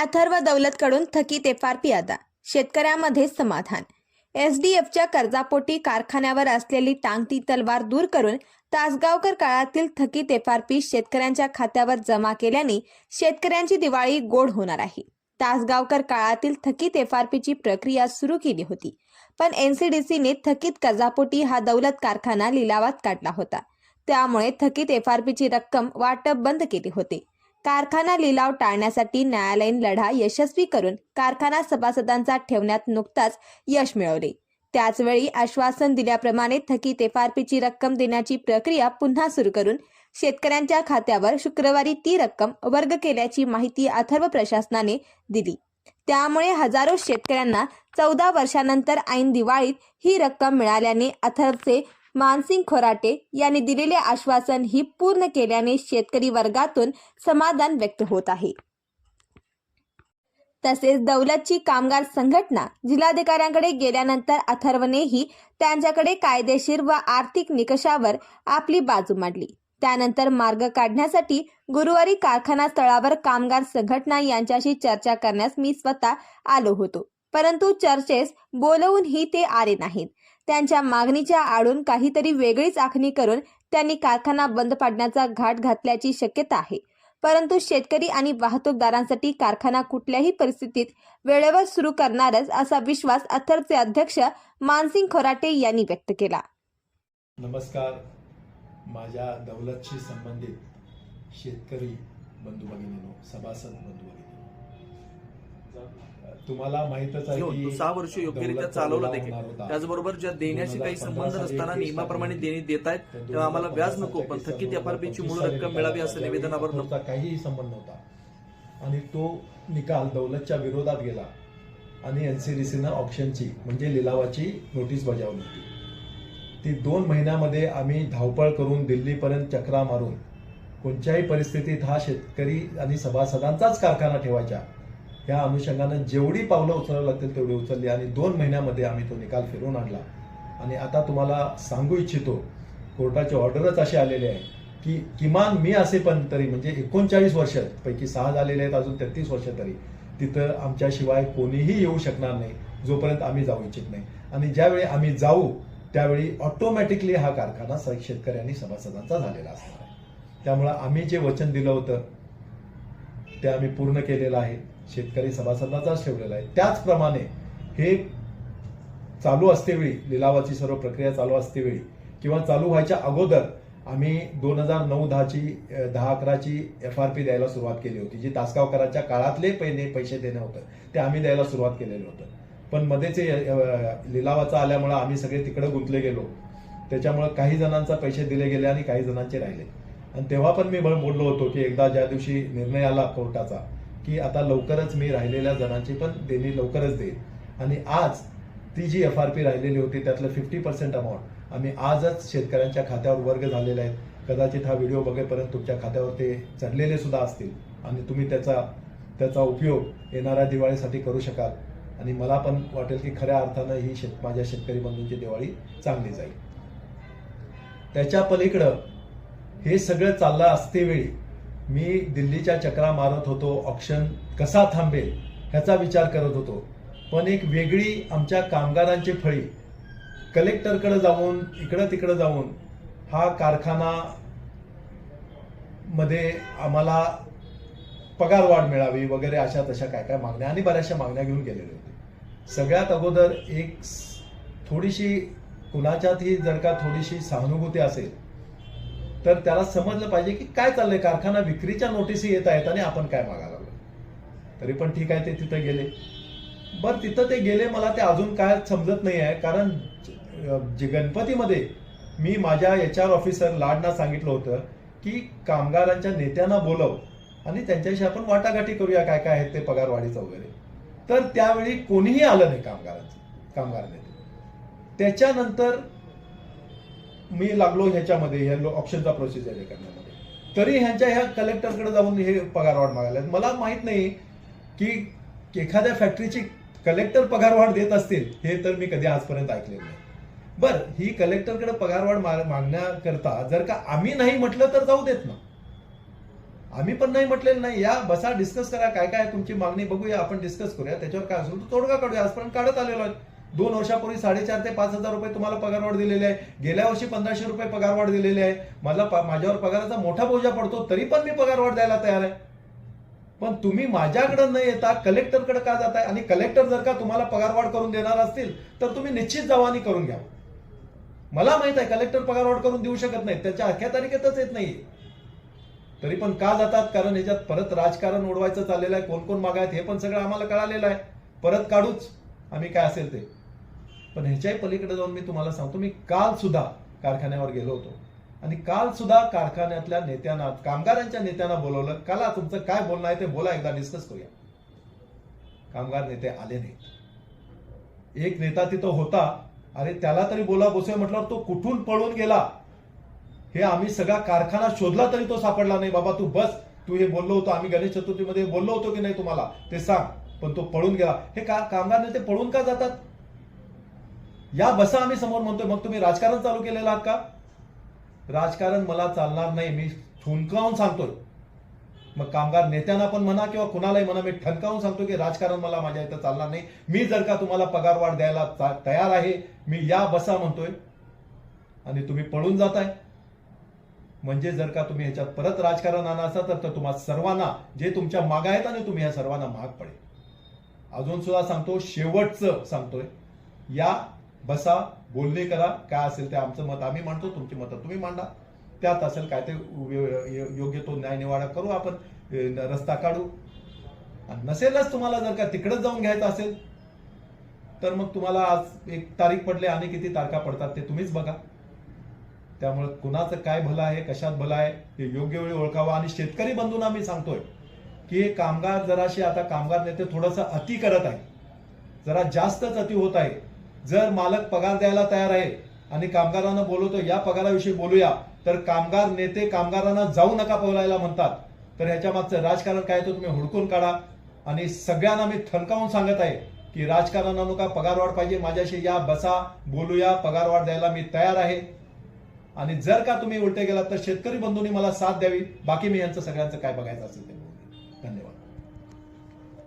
अथर्व दौलतकडून थकीत F R P अदा शेतकऱ्यामध्ये समाधान. एस डी एफच्या कर्जापोटी कारखान्यावर असलेली टांगती तलवार दूर करून तासगावकर काळातील थकीत एफ आर पी शेतकऱ्यांच्या खात्यावर जमा केल्याने शेतकऱ्यांची दिवाळी गोड होणार आहे. तासगावकर काळातील थकीत एफ आर पीची प्रक्रिया सुरू केली होती. पण एनसीडीसीने थकीत कर्जापोटी हा दौलत कारखाना लिलावात काढला होता. त्यामुळे थकीत एफ आर पीची रक्कम वाटप बंद केली होती. कारखाना लिलाव टाळण्यासाठी न्यायालयीन लढा यशस्वी करून कारखाना सभासदांचा ठेवण्यात नुकताच यश मिळवले. त्याचवेळी आश्वासन दिल्याप्रमाणे थकीत एफआरपीची आर पीची रक्कम देण्याची प्रक्रिया पुन्हा सुरू करून शेतकऱ्यांच्या खात्यावर शुक्रवारी ती रक्कम वर्ग केल्याची माहिती अथर्व प्रशासनाने दिली. त्यामुळे हजारो शेतकऱ्यांना चौदा वर्षानंतर ऐन दिवाळीत ही रक्कम मिळाल्याने अथर्वचे मानसिंग खोराटे यांनी दिलेले आश्वासन ही पूर्ण केल्याने शेतकरी वर्गातून समाधान व्यक्त होत आहे. तसेच दौलतची कामगार संघटना जिल्हाधिकाऱ्यांकडे गेल्यानंतर अथर्वनेही त्यांच्याकडे कायदेशीर व आर्थिक निकषावर आपली बाजू मांडली. त्यानंतर मार्ग काढण्यासाठी गुरुवारी कारखाना स्थळावर कामगार संघटना यांच्याशी चर्चा करण्यास मी स्वतः आलो होतो. परंतु चर्चेस बोलवूनही ते आले नाहीत. त्यांच्या मागणीच्या आडून काहीतरी वेगळीच आखणी करून त्यांनी कारखाना बंद पाडण्याचा घाट घातल्याची शक्यता आहे. परंतु शेतकरी आणि वाहतूकदारांसाठी कारखाना कुठल्याही परिस्थितीत वेळेवर सुरू करणारच असा विश्वास अथरचे अध्यक्ष मानसिंग खोराटे यांनी व्यक्त केला. नमस्कार. माझ्या दौलतशी संबंधित शेतकरी बंधू भगिनीनो सभासद बंधू तुम्हाला माहितच आहे सहा वर्ष योग्यरित्या चालवला देखील. त्याचबरोबर ज्या देण्याशी काही संबंध नसताना नियमाप्रमाणे देणे देत आहेत तेव्हा आम्हाला व्याज नको पण थकीत एफ ची मूळ रक्कम मिळावी असं निवेदनावर नको काहीही संबंध नव्हता. आणि तो निकाल दौलतच्या विरोधात गेला. आणि एनसीडीसीनं ऑप्शनची म्हणजे लिलावाची नोटीस बजावली होती. ती दोन महिन्यामध्ये आम्ही धावपळ करून दिल्लीपर्यंत चक्रा मारून कोणत्याही परिस्थितीत हा शेतकरी आणि सभासदांचाच कारखाना ठेवायचा. या अनुषंगानं जेवढी पावलं उचलावी लागतील तेवढी उचलली आणि दोन महिन्यामध्ये आम्ही तो निकाल फिरवून आणला. आणि आता तुम्हाला सांगू इच्छितो कोर्टाचे ऑर्डरच असे आलेले आहे की किमान मी असे पण तरी म्हणजे एकोणचाळीस वर्ष पैकी सहा झालेले आहेत अजून तेहतीस वर्ष तरी तिथं आमच्याशिवाय कोणीही येऊ शकणार नाही जोपर्यंत आम्ही जाऊ इच्छित नाही. आणि ज्यावेळी आम्ही जाऊ त्यावेळी ऑटोमॅटिकली हा कारखाना शेतकऱ्यांनी सभासदांचा झालेला असणार आहे. त्यामुळं आम्ही जे वचन दिलं होतं ते आम्ही पूर्ण केलेलं आहे. शेतकरी सभासदाचाच ठेवलेला आहे. त्याचप्रमाणे हे चालू असतेवेळी लिलावाची सर्व प्रक्रिया चालू असतेवेळी किंवा चालू व्हायच्या अगोदर आम्ही दोन हजार नऊ दहाची दहा अकराची एफ आर पी द्यायला सुरुवात केली होती जी तासगावकरांच्या काळातले पहिले पैसे देणं होतं. ते आम्ही द्यायला सुरुवात केलेलं होतं. पण मध्येच लिलावाचा आल्यामुळं आम्ही सगळे तिकडे गुंतले गेलो. त्याच्यामुळं काही जणांचा पैसे दिले गेले आणि काही जणांचे राहिले. आणि तेव्हा पण मी बोललो होतो की एकदा ज्या दिवशी निर्णय आला कोर्टाचा की आता लवकरच मी राहिलेल्या जणांची पण देणी लवकरच देईल आणि आज ती जी एफ आर पी राहिलेली होती त्यातलं फिफ्टी पर्सेंट अमाऊंट आम्ही आजच शेतकऱ्यांच्या खात्यावर वर्ग झालेले आहेत. कदाचित हा व्हिडिओ बघेपर्यंत तुमच्या खात्यावर ते चढलेले सुद्धा असतील. आणि तुम्ही त्याचा त्याचा उपयोग येणाऱ्या दिवाळीसाठी करू शकाल. आणि मला पण वाटेल की खऱ्या अर्थानं ही शेत माझ्या शेतकरी बंधूंची दिवाळी चांगली जाईल. त्याच्या पलीकडं हे सगळं चाललं असतेवेळी मी दिल्लीच्या चक्रा मारत होतो ऑप्शन कसा थांबेल ह्याचा विचार करत होतो. पण एक वेगळी आमच्या कामगारांची फळी कलेक्टरकडे जाऊन इकडं तिकडं जाऊन हा कारखाना मध्ये आम्हाला पगार वाढ मिळावी वगैरे अशा तशा काय काय मागण्या आणि बऱ्याचशा मागण्या घेऊन गेलेल्या होत्या सगळ्यात अगोदर एक थोडीशी कुणाच्यातही जर का थोडीशी सहानुभूती असेल तर त्याला समजलं पाहिजे की काय चाललंय? कारखाना विक्रीच्या नोटीसी येत आहेत आणि आपण काय मागायला लागलो? तरी पण ठीक आहे ते तिथं गेले. बर तिथं ते गेले मला ते अजून काय समजत नाही आहे. कारण जे गणपतीमध्ये मी माझ्या एच आर ऑफिसर लाडना सांगितलं होतं की कामगारांच्या नेत्यांना बोलव आणि त्यांच्याशी आपण वाटाघाटी करूया काय काय आहेत ते पगार वाढीचं वगैरे. तर त्यावेळी कोणीही आलं नाही कामगारांचं कामगार नेते. त्याच्यानंतर मी लागलो ह्याच्यामध्ये ह्या ऑप्शनचा प्रोसिजर हे करण्यामध्ये. तरी ह्यांच्या ह्या कलेक्टरकडे जाऊन हे पगारवाढ मागायला मला माहीत नाही की एखाद्या फॅक्टरीची कलेक्टर पगारवाढ देत असतील हे तर मी कधी आजपर्यंत ऐकलेलं नाही. बर ही कलेक्टरकडे पगारवाढ वाढ मागण्याकरता जर का आम्ही नाही म्हटलं तर जाऊ देत ना. आम्ही पण नाही म्हटलेलं नाही. या बसा डिस्कस करा काय काय तुमची मागणी बघूया आपण डिस्कस करूया. त्याच्यावर काय असेल तो तोडगा काढूया. आजपर्यंत काढत आलेलो आहे. दोन वर्षापूर्वी साडेचार ते पाच हजार रुपये तुम्हाला पगारवाढ दिलेली आहे. गेल्या वर्षी पंधराशे रुपये पगारवाढ दिलेली आहे. मला माझ्यावर पगाराचा मोठा बोजा पडतो तरी पण मी पगारवाढ द्यायला तयार आहे. पण तुम्ही माझ्याकडे न येता कलेक्टरकडे का जाताय? आणि कलेक्टर जर का तुम्हाला पगारवाढ करून देणार असतील तर तुम्ही निश्चित जवानी करून घ्या. मला माहीत आहे कलेक्टर पगारवाढ करून देऊ शकत नाही त्याच्या अख्या तारखेतच येत नाही तरी पण का जातात? कारण ह्याच्यात परत राजकारण उडवायचं चाललेलं आहे. कोण कोण मागायत हे पण सगळं आम्हाला कळालेलं आहे. परत काढूच. आम्ही काय असेल ते. पण ह्याच्याही पलीकडे जाऊन मी तुम्हाला सांगतो मी काल सुद्धा कारखान्यावर गेलो होतो. आणि काल सुद्धा कारखान्यातल्या नेत्यांना कामगारांच्या नेत्यांना बोलवलं काला तुमचं काय बोलणं आहे ते बोला एकदा डिस्कस करूया. कामगार नेते आले नाहीत. एक नेता तिथं होता अरे त्याला तरी बोला बोसे म्हटल्यावर तो कुठून पळून गेला? हे आम्ही सगळा कारखाना शोधला तरी तो सापडला नाही बाबा तू बस तू हे बोललो होतो आम्ही गणेश चतुर्थीमध्ये बोललो होतो की नाही तुम्हाला ते सांग. पण तो पळून गेला. हे का कामगार नेते पळून का जातात? या बसा आम्ही समोर म्हणतोय मग तुम्ही राजकारण चालू केलेलं आहात का? राजकारण मला चालणार नाही मी ठुणकावून सांगतोय. मग कामगार नेत्यांना पण म्हणा किंवा कुणालाही म्हणा मी ठणकावून सांगतो की राजकारण मला माझ्या इथं चालणार नाही. मी जर का तुम्हाला पगारवाढ द्यायला तयार आहे मी या बसा म्हणतोय. आणि तुम्ही पळून जाताय. म्हणजे जर का तुम्ही ह्याच्यात परत राजकारण आणा तर तर तुम्हा सर्वांना जे तुमच्या माग आहेत आणि तुम्ही ह्या सर्वांना महाग पडेल. अजून सुद्धा सांगतो शेवटचं सांगतोय. या बसा बोलणे करा काय असेल ते आमचं मत. आम्ही मांडतो तुमची मतं तुम्ही मांडा. त्यात असेल काय ते योग्य तो न्यायनिवाडा करू आपण. रस्ता काढू. आणि नसेलच तुम्हाला जर का तिकडेच जाऊन घ्यायचं असेल तर मग तुम्हाला आज एक तारीख पडले आणि किती तारखा पडतात ते तुम्हीच बघा. त्यामुळे कुणाचं काय भलं आहे कशात भलं आहे हे योग्य वेळी ओळखावं. आणि शेतकरी बंधूंना मी सांगतोय की हे कामगार जराशी आता कामगार नेते थोडंसं अति करत आहे जरा जास्तच अति होत आहे जर मालक पगार द्यायला तयार आहे आणि कामगारांना बोलवतो या पगाराविषयी बोलूया तर कामगार नेते कामगारांना जाऊ नका बोलायला म्हणतात. तर ह्याच्या मागचं राजकारण काय तो तुम्ही हुडकून काढा. आणि सगळ्यांना मी थणकावून सांगत आहे की राजकारणानं का पगारवाढ पाहिजे माझ्याशी या बसा बोलूया पगारवाढ द्यायला मी तयार आहे. आणि जर का तुम्ही उलटे गेलात तर शेतकरी बंधूंनी मला साथ द्यावी. बाकी मी यांचं सगळ्यांचं काय बघायचं असेल ते.